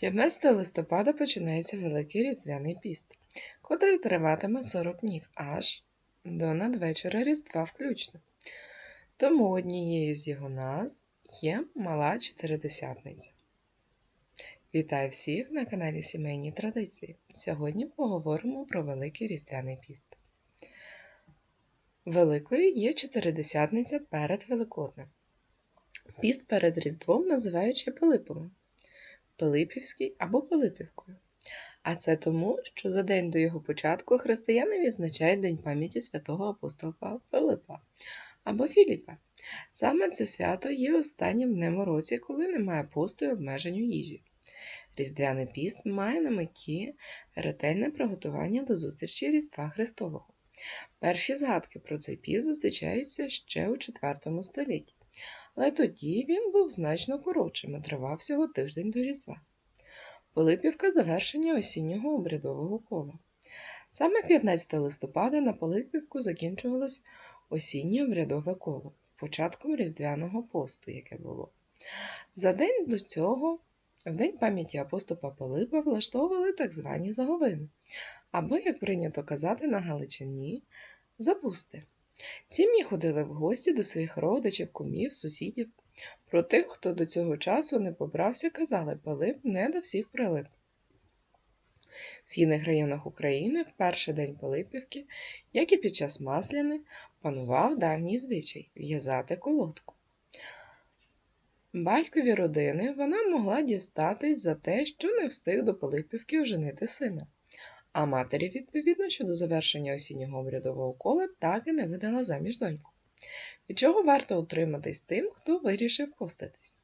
15 листопада починається Великий Різдвяний піст, котрий триватиме 40 днів аж до надвечора Різдва включно. Тому однією з його назв є Мала Чотиридесятниця. Вітаю всіх на каналі Сімейні Традиції. Сьогодні поговоримо про Великий Різдвяний піст. Великою є Чотиридесятниця перед Великоднем. Піст перед Різдвом називають ще Пилиповим. Пилипівський або Пилипівкою. А це тому, що за день до його початку християни відзначають День пам'яті святого апостола Пилипа або Філіпа. Саме це свято є останнім днем у році, коли немає посту і обмежень у їжі. Різдвяний піст має на меті ретельне приготування до зустрічі Різдва Христового. Перші згадки про цей піст зустрічаються ще у IV столітті але тоді він був значно коротшим і тривав всього тиждень до Різдва. Пилипівка завершення осіннього обрядового кола. Саме 15 листопада на Пилипівку закінчувалось осіннє обрядове коло, початком Різдвяного посту, яке було. За день до цього, в день пам'яті апостола Пилипа, влаштовували так звані заговини, або, як прийнято казати на Галичині, запусти. Сім'ї ходили в гості до своїх родичів, кумів, сусідів. Про тих, хто до цього часу не побрався, казали Пилип не до всіх прилип. В східних районах України в перший день Пилипівки, як і під час Масляни, панував давній звичай в'язати колодку. Батькові родини вона могла дістатись за те, що не встиг до Пилипівки оженити сина а матері, відповідно, щодо завершення осіннього обрядового кола так і не видала заміж доньку. Від чого варто утриматись тим, хто вирішив поститись.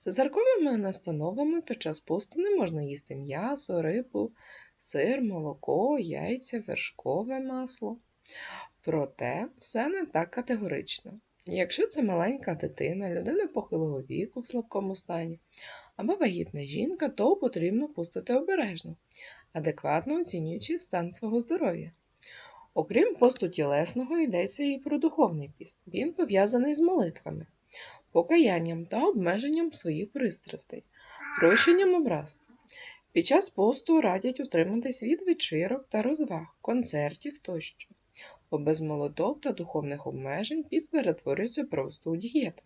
За церковними настановами під час посту не можна їсти м'ясо, рибу, сир, молоко, яйця, вершкове масло. Проте все не так категорично. Якщо це маленька дитина, людина похилого віку в слабкому стані або вагітна жінка, то потрібно пустити обережно, адекватно оцінюючи стан свого здоров'я. Окрім посту тілесного, йдеться і про духовний піст. Він пов'язаний з молитвами, покаянням та обмеженням своїх пристрастей, прощенням образ. Під час посту радять утриматись від вечірок та розваг, концертів тощо, бо без молотов та духовних обмежень піст перетворюється просто у дієту.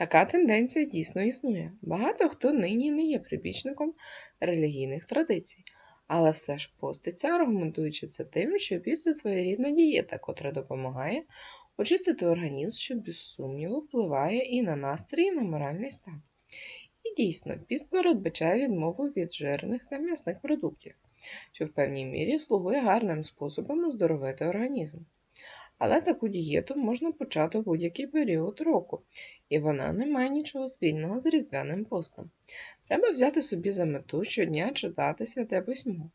Така тенденція дійсно існує. Багато хто нині не є прибічником релігійних традицій, але все ж поститься, аргументуючи це тим, що піст це своєрідна дієта, котра допомагає очистити організм, що без сумніву впливає і на настрій, і на моральний стан. І дійсно, піст передбачає відмову від жирних та м'ясних продуктів, що в певній мірі слугує гарним способом оздоровити організм. Але таку дієту можна почати в будь-який період року, і вона не має нічого спільного з різдвяним постом. Треба взяти собі за мету щодня читати святе письмо,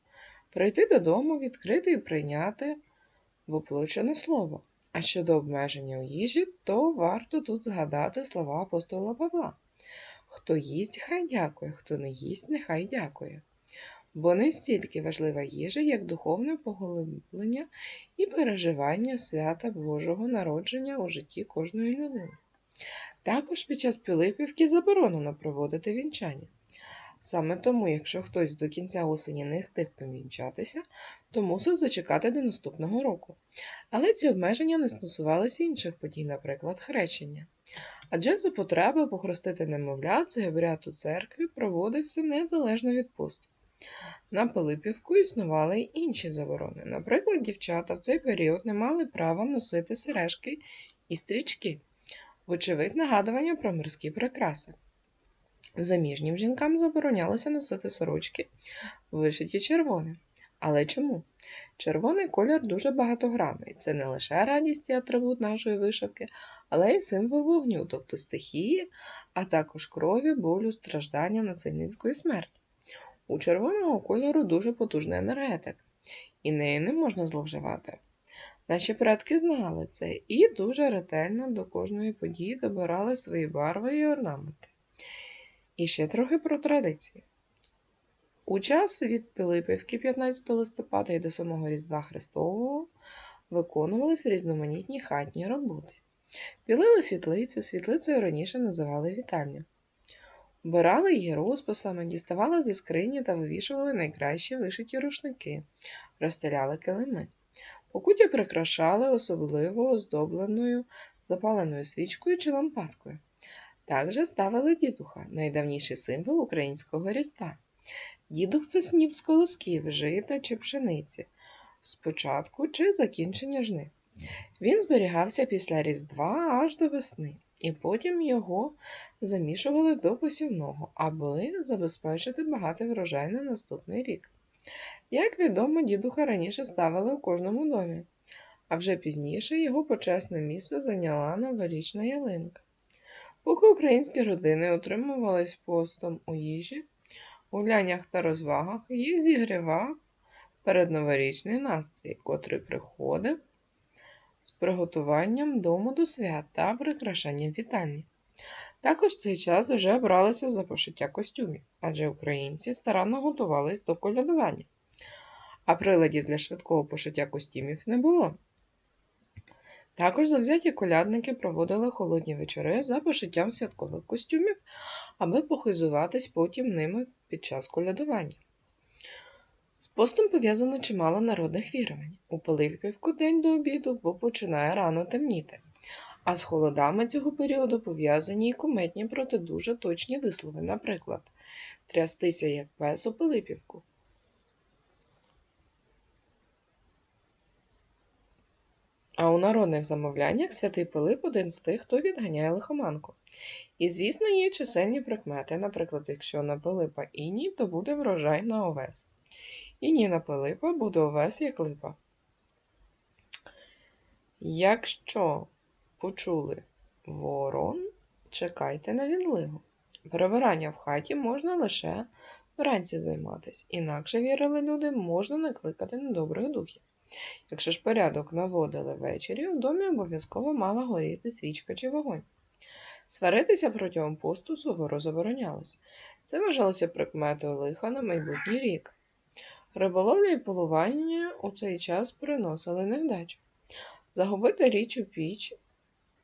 прийти додому, відкрити і прийняти воплочене слово. А щодо обмеження у їжі, то варто тут згадати слова апостола Павла Хто їсть, хай дякує, хто не їсть, нехай дякує бо не стільки важлива їжа, як духовне поглиблення і переживання свята Божого народження у житті кожної людини. Також під час Пилипівки заборонено проводити вінчання. Саме тому, якщо хтось до кінця осені не встиг помінчатися, то мусить зачекати до наступного року. Але ці обмеження не стосувалися інших подій, наприклад, хрещення. Адже за потреби похрестити немовля обряд у церкві проводився незалежно від посту. На Пилипівку існували й інші заборони. Наприклад, дівчата в цей період не мали права носити сережки і стрічки, вочевидь, нагадування про морські прикраси. Заміжнім жінкам заборонялося носити сорочки, вишиті червоним. Але чому? Червоний колір дуже багатогранний. Це не лише радість і атрибут нашої вишивки, але й символ вогню, тобто стихії, а також крові, болю, страждання насильницької смерті. У червоного кольору дуже потужна енергетика, і нею не можна зловживати. Наші предки знали це і дуже ретельно до кожної події добирали свої барви і орнаменти. І ще трохи про традиції. У час від Пилипівки 15 листопада і до самого Різдва Христового виконувалися різноманітні хатні роботи. Білили світлицю, світлицею раніше називали вітальню. Вбирали її розписами, діставали зі скрині та вивішували найкращі вишиті рушники, розстеляли килими. Покуття прикрашали особливо оздобленою запаленою свічкою чи лампадкою. Також ставили дідуха, найдавніший символ українського різдва. Дідух це сніп з колосків, жита чи пшениці, спочатку чи закінчення жнив. Він зберігався після Різдва аж до весни, і потім його замішували до посівного, аби забезпечити багатий врожай на наступний рік. Як відомо, дідуха раніше ставили у кожному домі, а вже пізніше його почесне місце зайняла новорічна ялинка. Поки українські родини утримувались постом у їжі, гуляннях та розвагах, їх зігрівав передноворічний настрій, котрий приходив приготуванням дому до свят та прикрашанням вітальні. Також цей час вже бралися за пошиття костюмів, адже українці старанно готувались до колядування, а приладів для швидкого пошиття костюмів не було. Також завзяті колядники проводили холодні вечори за пошиттям святкових костюмів, аби похизуватись потім ними під час колядування. З постом пов'язано чимало народних вірувань. У Пилипівку день до обіду, бо починає рано темніти. А з холодами цього періоду пов'язані й куметні, проте дуже точні вислови, наприклад, трястися як пес у Пилипівку. А у народних замовляннях святий Пилип один з тих, хто відганяє лихоманку. І, звісно, є чисельні прикмети. Наприклад, якщо на Пилипа іній, то буде врожай на овес. Іній на Пилипа буде овес як липа. Якщо почули ворон, чекайте на відлигу. Перебирання в хаті можна лише вранці займатися, інакше вірили люди, можна накликати недобрих духів. Якщо ж порядок наводили ввечері, у домі обов'язково мала горіти свічка чи вогонь. Сваритися протягом посту суворо заборонялося. Це вважалося прикметою лиха на майбутній рік. Риболовля і полування у цей час приносили невдачу. Загубити річ у піч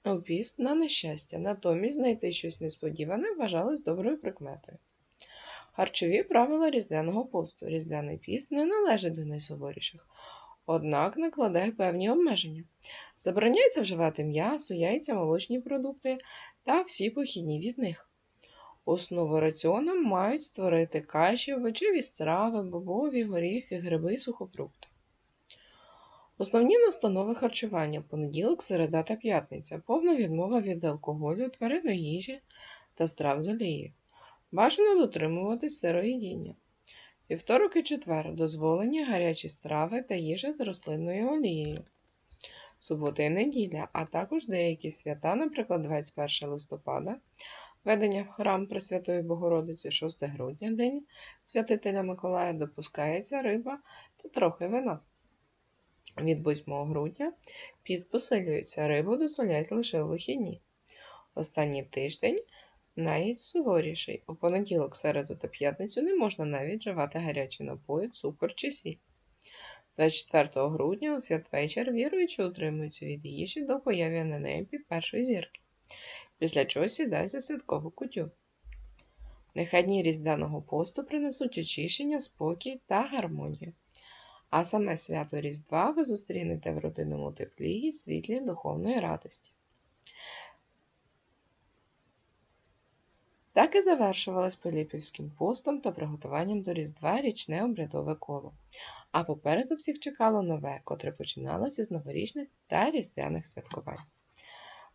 у піст на нещастя, натомість знайти щось несподіване вважалось доброю прикметою. Харчові правила різдвяного посту. Різдвяний піст не належить до найсуворіших однак накладає певні обмеження. Забороняється вживати м'ясо, яйця, молочні продукти та всі похідні від них. Основу раціону мають створити каші, овочеві страви, бобові, горіхи, гриби, сухофрукти. Основні настанови харчування понеділок, середа та п'ятниця, повна відмова від алкоголю, тваринної їжі та страв з олією. Бажано дотримуватись сироїдіння. Вівторок і четвер дозволені гарячі страви та їжа з рослинною олією. Субота і неділя, а також деякі свята, наприклад, 21 листопада, ведення в храм Пресвятої Богородиці 6 грудня, День Святителя Миколая, допускається риба та трохи вина. Від 8 грудня піст посилюється, рибу дозволяють лише у вихідні. Останній тиждень Найсуворіший у понеділок, середу та п'ятницю не можна навіть вживати гарячі напої, цукор чи сіль. 24 грудня у святвечір віруючи утримуються від їжі до появи на небі першої зірки, після чого сідають за святкову кутю. Нехай дні різдвяного посту принесуть очищення, спокій та гармонію. А саме свято Різдва ви зустрінете в родинному теплі і світлі духовної радості. Так і завершувалось Пилипівським постом та приготуванням до Різдва річне обрядове коло. А попереду всіх чекало нове, котре починалося з новорічних та різдвяних святкувань.